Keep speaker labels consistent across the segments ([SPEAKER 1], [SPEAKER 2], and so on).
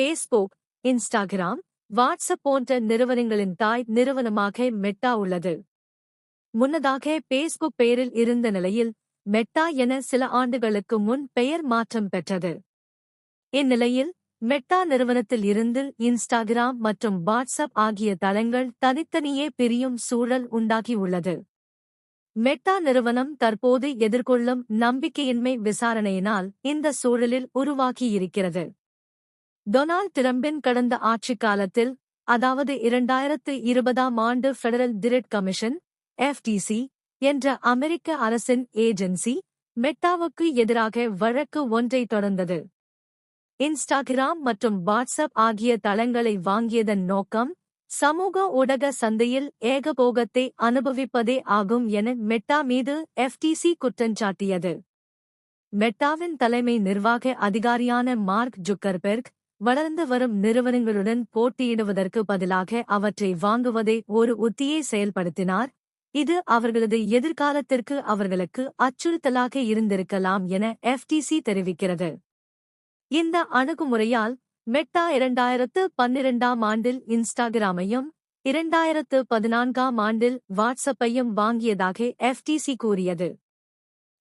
[SPEAKER 1] Facebook Instagram WhatsApp போன்ற நிறுவனங்களின் தாய் நிறுவனமாக மெட்டா உள்ளது. முன்னதாக பேஸ்புக் பெயரில் இருந்த நிலையில் மெட்டா என சில ஆண்டுகளுக்கு முன் பெயர் மாற்றம் பெற்றது. இந்நிலையில் மெட்டா நிறுவனத்தில் இருந்து இன்ஸ்டாகிராம் மற்றும் வாட்ஸ்அப் ஆகிய தளங்கள் தனித்தனியே பிரியும் சூழல் உண்டாகியுள்ளது மெட்டா நிறுவனம் தற்போது எதிர்கொள்ளும் நம்பிக்கையின்மை விசாரணையினால் இந்த சூழலில் உருவாகியிருக்கிறது டொனால்ட் டிரம்பின் கடந்த ஆட்சிக் காலத்தில் அதாவது இரண்டாயிரத்து இருபதாம் ஆண்டு ஃபெடரல் டிரெட் கமிஷன் எஃப்டிசி என்ற அமெரிக்க அரசின் ஏஜென்சி மெட்டாவுக்கு எதிராக வழக்கு ஒன்றை தொடர்ந்தது. இன்ஸ்டாகிராம் மற்றும் வாட்ஸ்அப் ஆகிய தளங்களை வாங்கியதன் நோக்கம் சமூக ஊடக சந்தையில் ஏகபோகத்தை அனுபவிப்பதே ஆகும் என மெட்டா மீது எஃப்டிசி குற்றஞ்சாட்டியது மெட்டாவின் தலைமை நிர்வாக அதிகாரியான மார்க் ஜுக்கர்பெர்க் வளர்ந்து வரும் நிறுவனங்களுடன் போட்டியிடுவதற்கு பதிலாக அவற்றை வாங்குவதை ஒரு உத்தியை செயல்படுத்தினார். இது அவர்களது எதிர்காலத்திற்கு அவர்களுக்கு அச்சுறுத்தலாக இருந்திருக்கலாம் என எஃப்டிசி தெரிவிக்கிறது. இந்த அணுகுமுறையால் மெட்டா இரண்டாயிரத்து பன்னிரண்டாம் ஆண்டில் இன்ஸ்டாகிராமையும் இரண்டாயிரத்து பதினான்காம் ஆண்டில் வாட்ஸ்அப்பையும் வாங்கியதாக எஃப்டிசி கூறியது.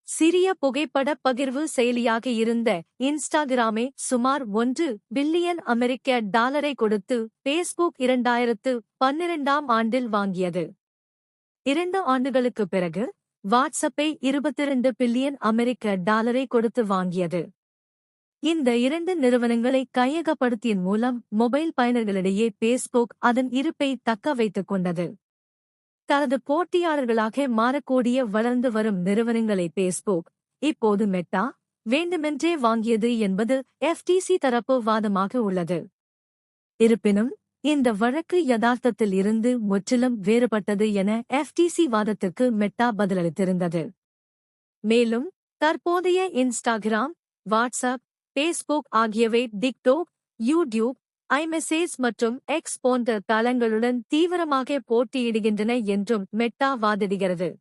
[SPEAKER 1] சிறிய புகைப்பட பகிர்வு செயலியாக இருந்த இன்ஸ்டாகிராமே சுமார் ஒன்று பில்லியன் அமெரிக்க டாலரை கொடுத்து பேஸ்புக் இரண்டாயிரத்து பன்னிரண்டாம் ஆண்டில் வாங்கியது. இரண்டு ஆண்டுகளுக்கு பிறகு வாட்ஸ்அப்பை இருபத்திரண்டு பில்லியன் அமெரிக்க டாலரை கொடுத்து வாங்கியது. இந்த இரண்டு நிறுவனங்களை கையகப்படுத்தியின் மூலம் மொபைல் பயனர்களிடையே பேஸ்புக் அதன் இருப்பை தக்க வைத்துக் கொண்டது. தனது போட்டியாளர்களாக மாறக்கூடிய வளர்ந்து வரும் நிறுவனங்களை பேஸ்புக் இப்போது மெட்டா வேண்டுமென்றே வாங்கியது என்பது எஃப்டிசி தரப்பு வாதமாக உள்ளது. இருப்பினும் இந்த வழக்கு யதார்த்தத்தில் இருந்து முற்றிலும் வேறுபட்டது என எஃப்டிசி வாதத்திற்கு மெட்டா பதிலளித்திருந்தது. மேலும் தற்போதைய இன்ஸ்டாகிராம் வாட்ஸ்அப் பேஸ்புக் ஆகியவை டிக்டோக் யூடியூப் ஐமெசேஜ் மற்றும் எக்ஸ் போன்ற தளங்களுடன் தீவிரமாக போட்டியிடுகின்றன என்றும் மெட்டா வாதிடுகிறது.